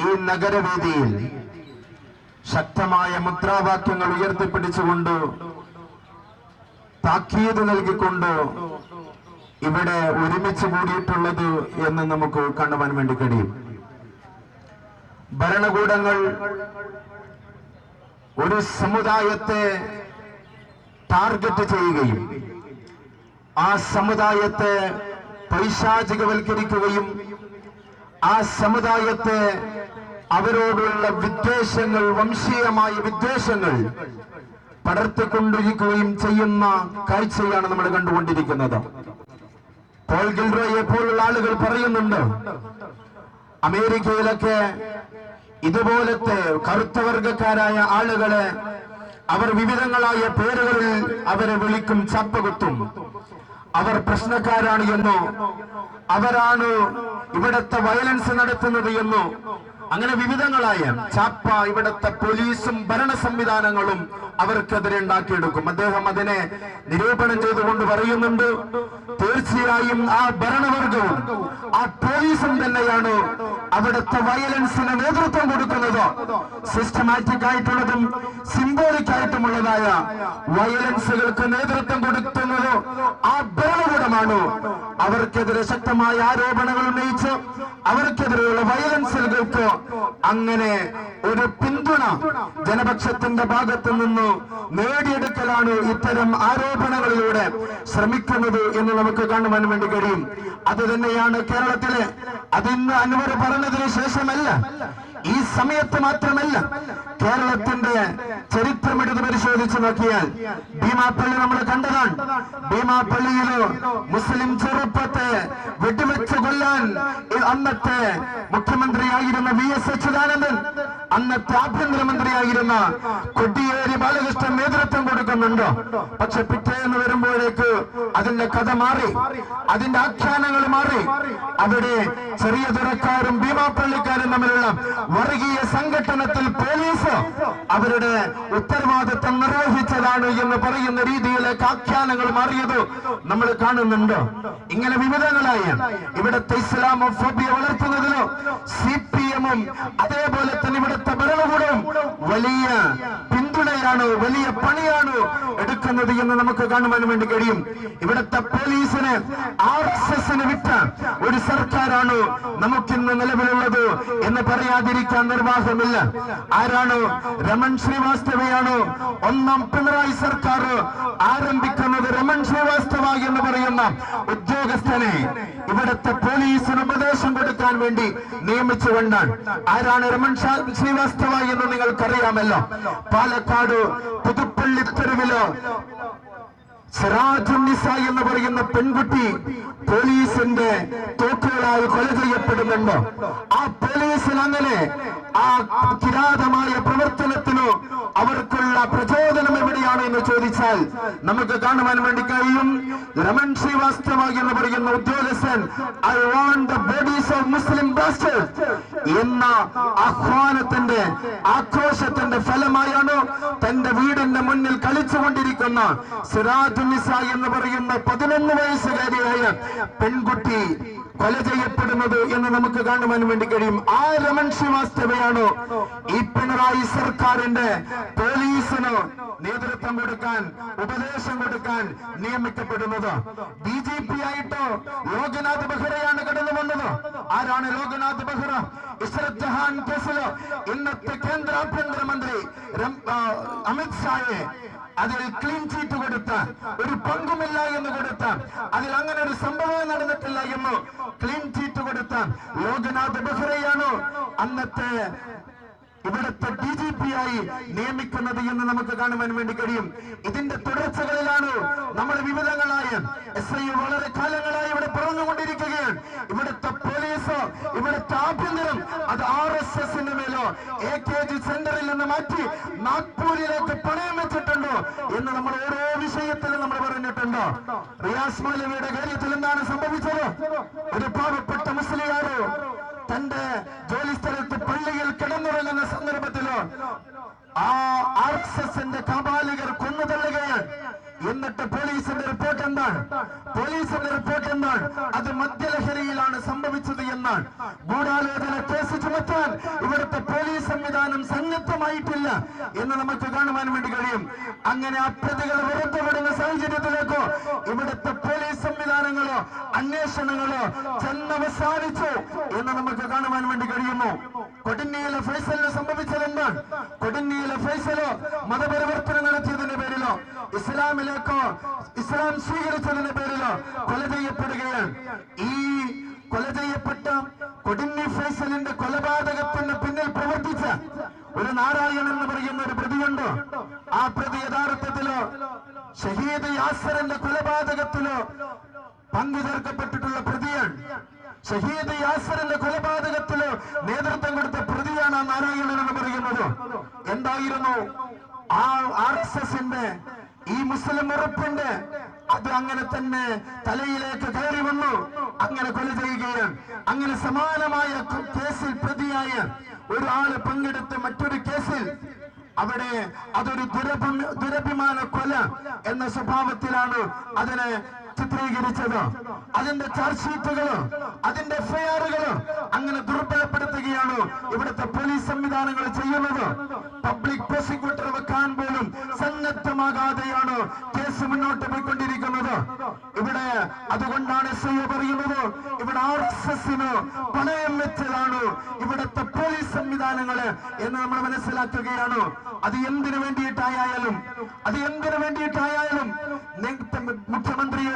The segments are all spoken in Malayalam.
ഈ നഗരവേദിയിൽ ശക്തമായ മുദ്രാവാക്യങ്ങൾ ഉയർത്തിപ്പിടിച്ചുകൊണ്ട് താക്കീത് നൽകിക്കൊണ്ട് ഇവിടെ ഒരുമിച്ച് കൂടിയിട്ടുള്ളത് എന്ന് നമുക്ക് കാണുവാൻ വേണ്ടി കഴിയും. ഭരണകൂടങ്ങൾ ഒരു സമുദായത്തെ ടാർഗറ്റ് ചെയ്യുകയും ആ സമുദായത്തെ പൈശാചികവൽക്കരിക്കുകയും ആ സമുദായത്തെ അവരോടുള്ള വിദ്വേഷങ്ങൾ വംശീയമായ വിദ്വേഷങ്ങൾ പടർത്തിക്കൊണ്ടിരിക്കുകയും ചെയ്യുന്ന കാഴ്ചയാണ് നമ്മൾ കണ്ടുകൊണ്ടിരിക്കുന്നത്. പോൾ ഗിൽറോയെ പോലുള്ള ആളുകൾ പറയുന്നുണ്ട് അമേരിക്കയിലൊക്കെ ഇതുപോലത്തെ കറുത്ത വർഗക്കാരായ ആളുകളെ അവർ വിവിധങ്ങളായ പേരുകളിൽ അവരെ വിളിക്കും ചപ്പകുത്തും. അവർ പ്രശ്നക്കാരാണ് എന്നോ. അവരാണ് ഇവിടത്തെ വയലൻസ് നടത്തുന്നത് എന്നോ. അങ്ങനെ വിവിധങ്ങളായ ചാപ്പ ഇവിടത്തെ പോലീസും ഭരണ സംവിധാനങ്ങളും അവർക്കെതിരെ ഉണ്ടാക്കിയെടുക്കും. അദ്ദേഹം അതിനെ നിരൂപണം ചെയ്തുകൊണ്ട് പറയുന്നുണ്ട് തീർച്ചയായും ആ ഭരണവർഗവും ആ പോലീസും തന്നെയാണ് അവിടുത്തെ വയലൻസിന് നേതൃത്വം കൊടുക്കുന്നത്? സിസ്റ്റമാറ്റിക് ആയിട്ടുള്ളതും സിംബോളിക് ആയിട്ടുമുള്ളതായ വയലൻസുകൾക്ക് നേതൃത്വം കൊടുക്കുന്നത്? ആ ഭരണകൂടമാണ്? അവർക്കെതിരെ ശക്തമായ ആരോപണങ്ങൾ ഉന്നയിച്ച് അവർക്കെതിരെയുള്ള വയലൻസുകൾക്ക് അങ്ങനെ ഒരു പിന്തുണ ജനപക്ഷത്തിന്റെ ഭാഗത്ത് നിന്ന് നേടിയെടുക്കലാണ് ഇത്തരം ആരോപണങ്ങളിലൂടെ ശ്രമിക്കുന്നത് എന്ന് നമുക്ക് കാണുവാൻ വേണ്ടി കഴിയും. അത് തന്നെയാണ് കേരളത്തിലെ അതിന്ന് അനുവർ പറഞ്ഞതിന് ശേഷമല്ല. ഈ സമയത്ത് മാത്രമല്ല കേരളത്തിന്റെ ചരിത്രം എടുത്ത് പരിശോധിച്ചു നോക്കിയാൽ ഭീമാപ്പള്ളി നമ്മൾ കണ്ടതാണ്. ഭീമാപ്പള്ളിയിൽ മുസ്ലിം ചെറുപ്പത്തെ വെടിവെച്ച് കൊല്ലാൻ അന്നത്തെ മുഖ്യമന്ത്രിയായിരുന്ന വി എസ് അച്യുതാനന്ദൻ അന്നത്തെ ആഭ്യന്തരമന്ത്രിയായിരുന്ന കൊട്ടിയേരി ബാലകൃഷ്ണൻ നേതൃത്വം കൊടുക്കുന്നുണ്ടോ? പക്ഷെ പിറ്റേന്ന് വരുമ്പോഴേക്ക് അതിന്റെ കഥ മാറി അതിന്റെ ആഖ്യാനങ്ങൾ മാറി. അവിടെ ചെറിയ തുറക്കാരും ഭീമാപ്പള്ളിക്കാരും തമ്മിലുള്ള വർഗീയ സംഘടനത്തിൽ പോലീസ് അവരുടെ ഉത്തരവാദിത്വം നിർവഹിച്ചതാണ് എന്ന് പറയുന്ന രീതിയിലേക്ക് ആഖ്യാനങ്ങൾ മാറിയത് നമ്മൾ കാണുന്നുണ്ട്. ഇങ്ങനെ വിവിധങ്ങളായ ഇവിടുത്തെ ഇസ്ലാമോഫോബിയ വളർത്തുന്നതിലോ സി പി എമ്മും അതേപോലെ തന്നെ ഇവിടുത്തെ ഭരണകൂടവും വലിയ പിന്തുണയാണ് വലിയ പണിയാണ് എടുക്കുന്നത് എന്ന് നമുക്ക് കാണുവാൻ വേണ്ടി കഴിയും. ഇവിടുത്തെ പോലീസിന് ആർ എസ് എസിന് വിറ്റ ഒരു സർക്കാരാണ് നമുക്കിന്ന് നിലവിലുള്ളത് എന്ന് പറയാതിരിക്കാൻ നിർവാഹമില്ല. ആരാണ്? രമൺ ശ്രീവാസ്തവയാണ്. ഒന്നാം പിണറായി സർക്കാർ ആരംഭിക്കുന്നത് രമൺ ശ്രീവാസ്തവ എന്ന് പറയുന്ന ഉദ്യോഗസ്ഥനെ. ഇവിടുത്തെ പോലീസിന് കൊടുക്കാൻ വേണ്ടി നിയമിച്ചുകൊണ്ടാണ്. ആരാണ് രമൺ ശ്രീവാസ്തവ എന്ന് നിങ്ങൾക്കറിയാമല്ലോ. പാലക്കാട് പുതുപ്പള്ളി തെരുവിൽ എന്ന് പറയുന്ന പെൺകുട്ടി പോലീസിന്റെ തോക്കുകളായി കൊല ചെയ്യപ്പെടുന്നുണ്ട്? ആ പോലീസിന് അങ്ങനെ ആ കിരാതമായ പ്രവർത്തനത്തിനു അവർക്കുള്ള പ്രചോദനം എവിടെയാണ് എന്ന് ചോദിച്ചാൽ നമുക്ക് കാണുവാൻ വേണ്ടി കഴിയും. രമൺ ശ്രീവാസ്തവ എന്ന് പറയുന്ന ഉദ്യോഗസ്ഥൻ ഐ ദ ഓഫ് മുസ്ലിം എന്ന ആഹ്വാനത്തിന്റെ ആക്രോശത്തിന്റെ ഫലമായാണ് തന്റെ വീടിന്റെ മുന്നിൽ കളിച്ചുകൊണ്ടിരിക്കുന്ന സിറാജുനിസ എന്ന് പറയുന്ന പതിനൊന്ന് വയസ്സുകാരിയായ പെൺകുട്ടി കൊല ചെയ്യപ്പെടുന്നത് എന്ന് നമുക്ക് കാണുവാൻ വേണ്ടി കഴിയും. ആ രമൺ ശ്രീവാസ്തവയാണോ ഈ പിണറായി സർക്കാരിന്റെ പോലീസിന് നേതൃത്വം കൊടുക്കാൻ ഉപദേശം കൊടുക്കാൻ നിയമിക്കപ്പെടുന്നത്. ബി ജെ പി ആയിട്ടോ ലോകനാഥ് ബെഹ്റയാണ് കടന്നു വന്നത്. ആരാണ് ലോകനാഥ് ബെഹ്റ? ഇസ്രത് ജഹാൻ കേസിൽ ഇന്നത്തെ കേന്ദ്ര ആഭ്യന്തരമന്ത്രി അമിത് ഷായെ അതിൽ ക്ലീൻ ചീറ്റ് ഒരു പങ്കുമില്ല എന്ന് കൊടുത്ത അതിൽ അങ്ങനെ ഒരു സംഭവം നടന്നിട്ടില്ല എന്ന് ക്ലീൻ ചീറ്റ് കൊടുത്ത ലോകനാഥ് ബെഹ്റയാണോ അന്നത്തെ ഇവിടുത്തെ ഡി ജി പി ആയി നിയമിക്കുന്നത് എന്ന് നമുക്ക് കാണുവാൻ വേണ്ടി കഴിയും. ഇതിന്റെ തുടർച്ചകളിലാണ് നമ്മുടെ വിവിധങ്ങളായ എസ് ഐ വളരെ കാലങ്ങളായി ഇവിടെ പറഞ്ഞുകൊണ്ടിരിക്കുകയാണ്. ഇവിടുത്തെ പോലീസ് ഇവിടുത്തെ ആഭ്യന്തരം അത് ആർ എസ് എസിന്റെ മേലോ എ കെ ജി സെന്ററിൽ നിന്ന് മാറ്റി നാഗ്പൂരിലേക്ക് പണയം വെച്ചിട്ടുണ്ടോ എന്ന് നമ്മൾ ഓരോ വിഷയത്തിലും നമ്മൾ പറഞ്ഞിട്ടുണ്ടോ? റിയാസ് മൗലവിയുടെ കാര്യത്തിൽ എന്താണ് സംഭവിച്ചത്? ഒരു പാവപ്പെട്ട മുസ്ലിയാരോ തന്റെ ജോലി സ്ഥലത്ത് പള്ളിയിൽ കിടന്നുറങ്ങുന്ന സന്ദർഭത്തിൽ ആ ആർ എസ് എസിന്റെ കാപാലികർ കൊന്നു തള്ളുകയാണ് എന്നിട്ട് പോലീസിന്റെ റിപ്പോർട്ട് എന്താണ് പോലീസിന്റെ റിപ്പോർട്ട് എന്താണ് അത് മദ്യലഹരിയിലാണ് സംഭവിച്ചത് എന്നാൽ ഗൂഢാലോചന കേസ് ചുമത്താൻ ഇവിടുത്തെ പോലീസ് സംവിധാനം സന്നദ്ധമായിട്ടില്ല എന്ന് നമുക്ക് കാണുവാൻ വേണ്ടി കഴിയും. അങ്ങനെ ആ പ്രതികൾ വെറുതെ സാഹചര്യത്തിലേക്കോ ഇവിടുത്തെ പോലീസ് സംവിധാനങ്ങളോ അന്വേഷണങ്ങളോ ചെന്നവസാനിച്ചു എന്ന് നമുക്ക് കാണുവാൻ വേണ്ടി കഴിയുമോ? കൊടിന്നിയിലെ ഫൈസലിന് സംഭവിച്ചത് എന്താണ്? കൊടിന്നിയിലെ ഫൈസലോ മതപരിവർത്തനം നടത്തിയതിന്റെ പേരിലോ ഇസ്ലാമിലേക്കോ ഇസ്ലാം സ്വീകരിച്ചതിന്റെ പേരിൽ കൊല ചെയ്യപ്പെടുകയാണ്. ഈ കൊല ചെയ്യപ്പെട്ട കൊടുങ്ങി ഫൈസലിന്റെ കൊലപാതകത്തിന് പിന്നിൽ പ്രവർത്തിച്ച ഒരു നാരായണൻ എന്ന് പറയുന്ന ഒരു പ്രതിയുണ്ട്? ആ പ്രതി യഥാർത്ഥത്തിലോ ഷഹീദ് യാസറിന്റെ കൊലപാതകത്തിലോ പങ്കു ചേർക്കപ്പെട്ടിട്ടുള്ള പ്രതിയാണ്. ഷഹീദ് യാസറിന്റെ കൊലപാതകത്തിൽ നേതൃത്വം കൊടുത്ത പ്രതിയാണ് നാരായണൻ എന്ന് പറയുന്നത്. എന്തായിരുന്നു? ആ ആർ എസ് എസിന്റെ ഈ മുസ്ലിം ഉറപ്പുണ്ട്. അത് അങ്ങനെ തന്നെ തലയിലേക്ക് കയറി വന്നു. അങ്ങനെ കൊല ചെയ്യുകയാണ് അങ്ങനെ സമാനമായ കേസിൽ പ്രതിയായ ഒരാൾ പങ്കെടുത്ത മറ്റൊരു കേസിൽ അവിടെ അതൊരു ദുരഭി ദുരഭിമാന കൊല എന്ന സ്വഭാവത്തിലാണ് അതിനെ ചിത്രീകരിച്ചത്. അതിന്റെ ചാർജ് ഷീറ്റുകൾ അതിന്റെ എഫ്ഐആറുകൾ അങ്ങനെ ദുർബലപ്പെടുത്തുകയാണ് ഇവിടുത്തെ പോലീസ് സംവിധാനങ്ങൾ ചെയ്യുന്നത്. പബ്ലിക് പ്രോസിക്യൂട്ടർ വെക്കാൻ പോലും സന്നദ്ധമാകാതെയാണ് കേസ് മുന്നോട്ട് പോയിക്കൊണ്ടിരിക്കുന്നത്. ഇവിടെ അതുകൊണ്ടാണ് എസ് ഐ പറയുന്നത് ഇവിടെ ആർ എസ് എസിന് പണയം വെച്ചതാണ് ഇവിടുത്തെ പോലീസ് സംവിധാനങ്ങൾ എന്ന് നമ്മൾ മനസ്സിലാക്കുകയാണ്. അത് എന്തിനു വേണ്ടിയിട്ടായാലും അത് എന്തിനു വേണ്ടിയിട്ടായാലും നേരത്തെ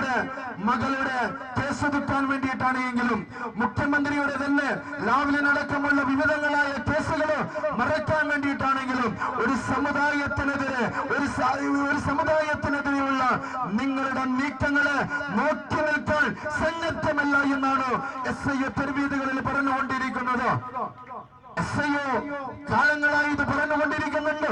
മുഖ്യമന്ത്രിയുടെ മകളുടെ കേസ് കിട്ടാൻ വേണ്ടിയിട്ടാണ് എങ്കിലും മുഖ്യമന്ത്രിയുടെ തന്നെ രാവിലെ അടക്കമുള്ള വിവിധങ്ങളായ കേസുകൾ മറയ്ക്കാൻ വേണ്ടിയിട്ടാണെങ്കിലും ഒരു സമുദായത്തിനെതിരെ ഒരു ഒരു സമുദായത്തിനെതിരെയുള്ള നിങ്ങളുടെ നീക്കങ്ങളെ നോക്കി നിൽക്കാൻ സന്നദ്ധമല്ല എന്നാണ് എസ് ഐ തെരുവീതികളിൽ പറഞ്ഞുകൊണ്ടിരിക്കുന്നത്. എസ് ഐ കാലങ്ങളായി ഇത് പറഞ്ഞുകൊണ്ടിരിക്കുന്നുണ്ട്.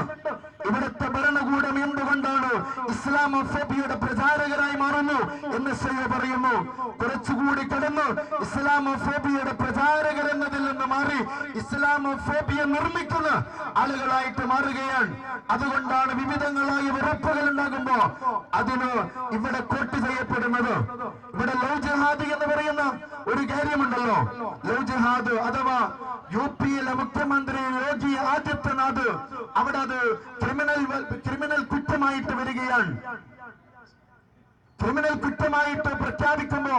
ഇവിടുത്തെ ഭരണകൂടം എന്തുകൊണ്ടാണ് ഇസ്ലാമോഫോബിയുടെ പ്രചാരകരായി മാറുന്നു എന്ന് എസ് പറയുന്നു? കുറച്ചുകൂടി കടന്ന് ഇസ്ലാമോഫോബിയുടെ പ്രചാരകർ എന്നതിൽ നിന്ന് മാറി ഇസ്ലാമോഫോബിയ നിർമ്മിക്കുന്ന ആളുകളായിട്ട് മാറുകയാണ്. അതുകൊണ്ടാണ് വിവിധങ്ങളായ വെറുപ്പുകൾ ഉണ്ടാകുമ്പോ അതിന് ഇവിടെ കോട്ട് ചെയ്യപ്പെടുന്നത്. ഇവിടെ ലവ് ജിഹാദ് എന്ന് പറയുന്ന ഒരു കാര്യമുണ്ടല്ലോ. ലവ് ജിഹാദ് അഥവാ യു പി മുഖ്യമന്ത്രി യോഗി ആദിത്യനാഥ് അവിടെ അത് ക്രിമിനൽ വ- ക്രിമിനൽ വരികയാണ് ക്രിമിനൽ കുറ്റമായിട്ട് പ്രഖ്യാപിക്കുമ്പോ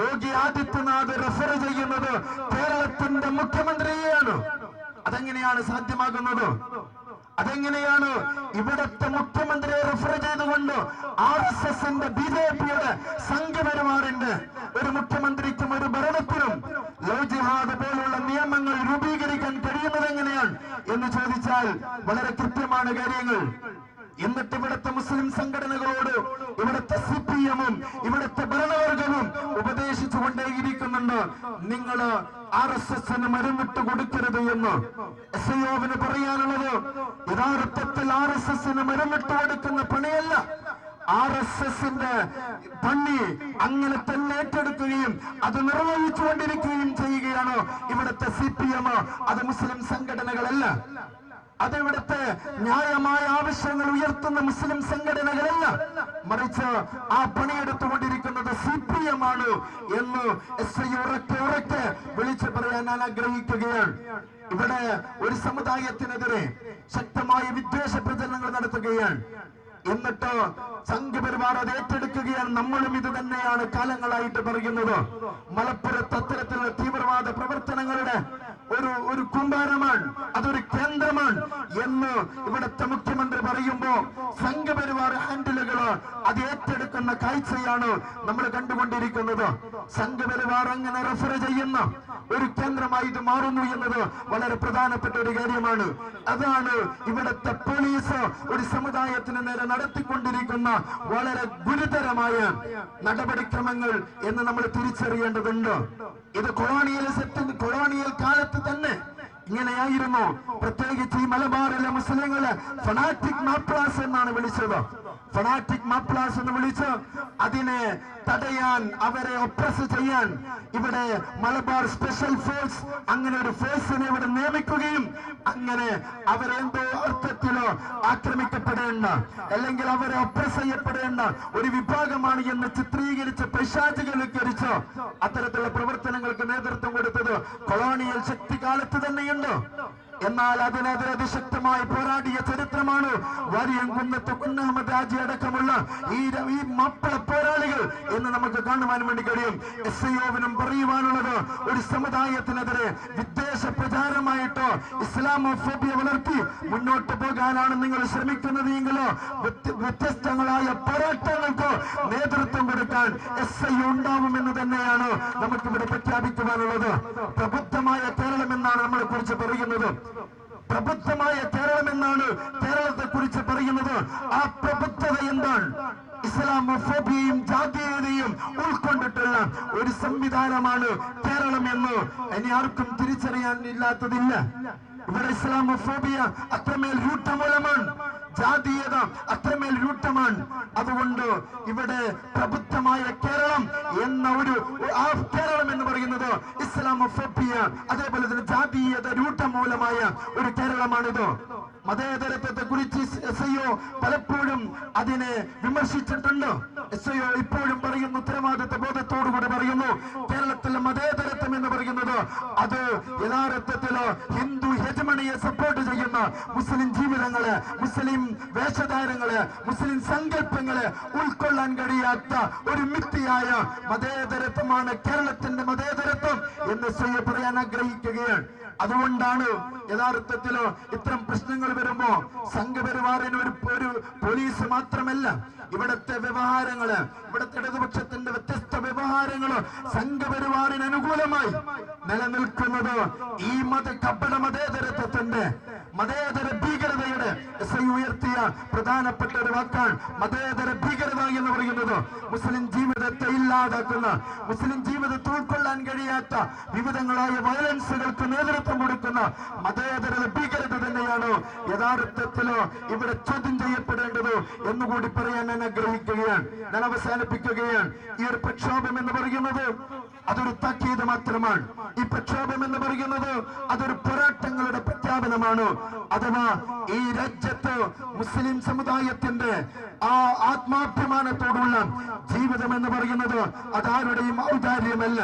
യോഗി ആദിത്യനാഥ് റെഫർ ചെയ്യുന്നത് കേരളത്തിന്റെ മുഖ്യമന്ത്രിയെയാണ്. അതെങ്ങനെയാണ് സാധ്യമാകുന്നത്? അതെങ്ങനെയാണ് ഇവിടത്തെ മുഖ്യമന്ത്രിയെ റെഫർ ചെയ്തുകൊണ്ട് ആർ എസ് എസിന്റെ ബി ജെ പിയുടെ സംഘപരിവാറിന്റെ ഒരു മുഖ്യമന്ത്രിക്കും ഒരു ഭരണത്തിനും ലവ് ജിഹാദ് പോലുള്ള നിയമങ്ങൾ രൂപീകരിക്കാൻ കഴിയുന്നത് എങ്ങനെയാണ് എന്ന് ചോദിച്ചാൽ വളരെ കൃത്യമാണ് കാര്യങ്ങൾ. എന്നിട്ട് ഇവിടുത്തെ മുസ്ലിം സംഘടനകളോട് ഇവിടുത്തെ സി പി എമ്മും ഇവിടുത്തെ ഭരണവർഗവും ഉപദേശിച്ചു കൊണ്ടേയിരിക്കുന്നുണ്ട് നിങ്ങൾ ആർ എസ് എസിന് മരുന്നിട്ട് കൊടുക്കരുത് എന്ന് എസ് ഐ പറയാനുള്ളത്. യഥാർത്ഥത്തിൽ ആർ എസ് എസിന് മരുന്നിട്ട് കൊടുക്കുന്ന പണിയല്ല. ആർ എസ് എസിന്റെ പണി അങ്ങനെ തന്നെ ഏറ്റെടുക്കുകയും അത് നിർവഹിച്ചുകൊണ്ടിരിക്കുകയും ചെയ്യുകയാണ് ഇവിടുത്തെ സി പി എം അത് മുസ്ലിം സംഘടനകളല്ല. അത് ഇവിടുത്തെ ന്യായമായ ആവശ്യങ്ങൾ ഉയർത്തുന്ന മുസ്ലിം സംഘടനകളല്ല. മറിച്ച് ആ പണിയെടുത്തുകൊണ്ടിരിക്കുന്നത് സി പി എം ആണ് എന്ന് എസ് ഐ ഉറക്കെ ഉറക്കെ വിളിച്ചു പറയാൻ ഞാൻ ആഗ്രഹിക്കുകയാണ്. ഇവിടെ ഒരു സമുദായത്തിനെതിരെ ശക്തമായ വിദ്വേഷ പ്രചരണങ്ങൾ നടത്തുകയാണ്. എന്നിട്ട് സംഘപരിവാർ അത് ഏറ്റെടുക്കുകയാണ്. നമ്മളും ഇത് തന്നെയാണ് കാലങ്ങളായിട്ട് പറയുന്നത്. മലപ്പുറത്ത് അത്തരത്തിലുള്ള തീവ്രവാദ പ്രവർത്തനങ്ങളുടെ ഒരു ഒരു കുമ്പാരമാണ് അതൊരു കേന്ദ്രമാണ് എന്ന് ഇവിടുത്തെ മുഖ്യമന്ത്രി പറയുമ്പോ സംഘപരിവാർ ഹാൻഡിലുകൾ അത് ഏറ്റെടുക്കുന്ന കാഴ്ചയാണ് നമ്മൾ കണ്ടുകൊണ്ടിരിക്കുന്നത്. സംഘപരിവാർ അങ്ങനെ റെഫർ ചെയ്യുന്ന? ഒരു കേന്ദ്രമായി ഇത് മാറുന്നു എന്നത് വളരെ പ്രധാനപ്പെട്ട ഒരു കാര്യമാണ്. അതാണ് ഇവിടുത്തെ പോലീസ് ഒരു സമുദായത്തിന് നേരെ നടത്തിക്കൊണ്ടിരിക്കുന്ന വളരെ ഗുരുതരമായ നടപടിക്രമങ്ങൾ എന്ന് നമ്മൾ തിരിച്ചറിയേണ്ടതുണ്ട്. ഇത് കൊളോണിയൽ കൊളോണിയൽ കാലത്ത് തന്നെ ഇങ്ങനെയായിരുന്നു. പ്രത്യേകിച്ച് ഈ മലബാറിലെ മുസ്ലിങ്ങളെ ഫനാറ്റിക് മാപ്ലാസ് എന്നാണ് വിളിച്ചത്. ഫനാറ്റിക് മാപ്ലാസ് എന്ന് വിളിച്ച് അതിനെ തടയാൻ അവരെ ഒപ്രസ് ചെയ്യാൻ ഇവിടെ മലബാർ സ്പെഷ്യൽ ഫോഴ്സ് അങ്ങനെ ഒരു ഫോഴ്സിനെ ഇവിടെ നിയമിക്കുകയും അങ്ങനെ അവരെന്തോ അർത്ഥത്തിലോ ആക്രമിക്കപ്പെടേണ്ട അല്ലെങ്കിൽ അവരെ ഒപ്രസ് ചെയ്യപ്പെടേണ്ട ഒരു വിഭാഗമാണ് എന്ന് ചിത്രീകരിച്ച് പൈശാചികവൽക്കരിച്ച് അത്തരത്തിലുള്ള പ്രവർത്തനങ്ങൾക്ക് നേതൃത്വം കൊടുത്തത് കൊളോണിയൽ ശക്തി കാലത്ത് തന്നെയുണ്ട്? എന്നാൽ അതിനെതിരെ അതിശക്തമായി പോരാടിയ ചരിത്രമാണ് വാരിയംകുന്നത്ത് കുന്നഹമ്മദ് രാജി അടക്കമുള്ള ഈ ഈ മാപ്പിള പോരാളികൾ എന്ന് നമുക്ക് കാണുവാൻ വേണ്ടി കഴിയും. എസ് ഐ പറയുവാനുള്ളത് ഒരു സമുദായത്തിനെതിരെ വിദ്വേഷ പ്രചാരമായിട്ടോ ഇസ്ലാമോഫോബിയ വളർത്തി മുന്നോട്ട് പോകാനാണ് നിങ്ങൾ ശ്രമിക്കുന്നത് എങ്കിലോ വ്യത്യ- വ്യത്യസ്തങ്ങളായ പോരാട്ടങ്ങൾക്ക് നേതൃത്വം കൊടുക്കാൻ എസ് ഐ ഉണ്ടാവുമെന്ന് തന്നെയാണ് നമുക്കിവിടെ പ്രഖ്യാപിക്കുവാനുള്ളത്. പ്രബുദ്ധമായ കേരളം എന്നാണ് നമ്മളെ കുറിച്ച് പറയുന്നത്. പ്രബുദ്ധമായ കേരളം എന്നാണ് കേരളത്തെ കുറിച്ച് പറയുന്നത്. ആ പ്രബുദ്ധത എന്താണ്? ഇസ്ലാമോഫോബിയയും ജാതീയതയും ഉൾക്കൊണ്ടിട്ടുള്ള ഒരു സംവിധാനമാണ് കേരളം എന്ന് ഇനി ആർക്കും തിരിച്ചറിയാൻ ഇല്ലാത്തതില്ല ഇവിടെ ഇസ്ലാമോഫോബിയ അത്രമേൽ രൂഢമൂലമാണ് ജാതീയത അത്രമേൽ രൂഢമാണ് അതുകൊണ്ട് ഇവിടെ പ്രബുദ്ധമായ കേരളം എന്ന ഒരു ആ കേരളം എന്ന് പറയുന്നത് ഇസ്ലാമോഫോബിയ അതേപോലെ തന്നെ ജാതീയത രൂഢമൂലമായ ഒരു കേരളമാണിത്. മതേതരത്വത്തെ കുറിച്ച് എസ് ഐ പലപ്പോഴും അതിനെ വിമർശിച്ചിട്ടുണ്ട്. എസ് ഐ ഇപ്പോഴും പറയുന്നു ഉത്തരവാദിത്വ ബോധത്തോടുകൂടി പറയുന്നു കേരളത്തിലെ മതേതരത്വം എന്ന് പറയുന്നത് അത് യഥാർത്ഥത്തിൽ ഹിന്ദു ഹെജമണിയെ സപ്പോർട്ട് ചെയ്യുന്ന മുസ്ലിം ജീവിതങ്ങൾ മുസ്ലിം വേഷധാരങ്ങൾ മുസ്ലിം സങ്കല്പങ്ങൾ ഉൾക്കൊള്ളാൻ കഴിയാത്ത ഒരു മിത്തിയായ മതേതരത്വമാണ് കേരളത്തിന്റെ മതേതരത്വം എന്ന് പറയാൻ ആഗ്രഹിക്കുകയാണ്. അതുകൊണ്ടാണ് യഥാർത്ഥത്തിൽ ഇത്തരം പ്രശ്നങ്ങൾ വരുമ്പോ സംഘപരിവാറിന് ഒരു ഒരു പോലീസ് മാത്രമല്ല ഇവിടത്തെ വ്യവഹാരങ്ങൾ ഇവിടത്തെ ഇടതുപക്ഷത്തിന്റെ വ്യത്യസ്ത വ്യവഹാരങ്ങൾ സംഘപരിവാറിന് അനുകൂലമായി നിലനിൽക്കുന്നത് ഈ മത കപട മതേതരത്വത്തിന്റെ മതേതര ഭീകരതയുടെ എസ് ഐ ഉയർത്തിയ പ്രധാനപ്പെട്ട ഒരു വാക്കാണ് മതേതര ഭീകരത എന്ന് പറയുന്നത്. മുസ്ലിം ജീവിതത്തെ ഇല്ലാതാക്കുന്ന മുസ്ലിം ജീവിതത്തെ ഉൾക്കൊള്ളാൻ കഴിയാത്ത വിവിധങ്ങളായ വയലൻസുകൾക്ക് നേതൃത്വം കൊടുക്കുന്ന മതേതര ഭീകരത തന്നെയാണ് യഥാർത്ഥത്തിൽ ഇവിടെ ചോദ്യം ചെയ്യപ്പെടേണ്ടത് എന്നുകൂടി പറയാൻ ഞാൻ ആഗ്രഹിക്കുകയാണ്. ഞാൻ അവസാനിപ്പിക്കുകയാണ്. ഈ ഒരു പ്രക്ഷോഭം എന്ന് പറയുന്നത് അതൊരു താക്കീത് മാത്രമാണ്. ഈ പ്രക്ഷോഭം എന്ന് പറയുന്നത് അതൊരു പോരാട്ടങ്ങളുടെ പ്രഖ്യാപനമാണ്. അഥവാ ഈ രാജ്യത്ത് മുസ്ലിം സമുദായത്തിന്റെ ആ ആത്മാഭിമാനത്തോടുള്ള ജീവിതം എന്ന് പറയുന്നത് അതാരുടെയും ഔദാര്യമല്ല.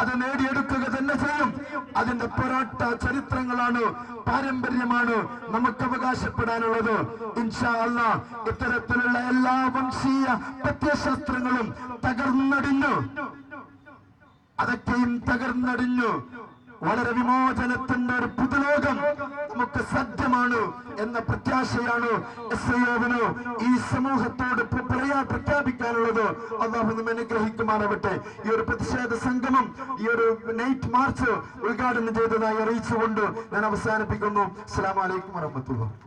അത് നേടിയെടുക്കുക തന്നെ ചെയ്യും. അതിന്റെ പോരാട്ട ചരിത്രങ്ങളാണ് പാരമ്പര്യമാണ് നമുക്ക് അവകാശപ്പെടാനുള്ളത്. ഇൻഷാ അല്ല ഇത്തരത്തിലുള്ള എല്ലാ വംശീയ പ്രത്യശാസ്ത്രങ്ങളും തകർന്നടിഞ്ഞു. അതൊക്കെയും തകർന്നടിഞ്ഞു. വളരെ വിമോചനത്തിന്റെ ഒരു പുതുലോകം നമുക്ക് സാധ്യമാണ് എന്ന പ്രത്യാശയാണ് എസ് ഈ സമൂഹത്തോട് പറയാ പ്രഖ്യാപിക്കാനുള്ളത്. അള്ളാഹു നമ്മെ അനുഗ്രഹിക്കുമാറാവട്ടെ. ഈ ഒരു പ്രതിഷേധ സംഗമം ഈ ഒരു നൈറ്റ് മാർച്ച് ഉദ്ഘാടനം ചെയ്തതായി അറിയിച്ചുകൊണ്ട് ഞാൻ അവസാനിപ്പിക്കുന്നു. അസ്സലാമു വലൈക്കും വറഹ്മത്തുള്ളാഹി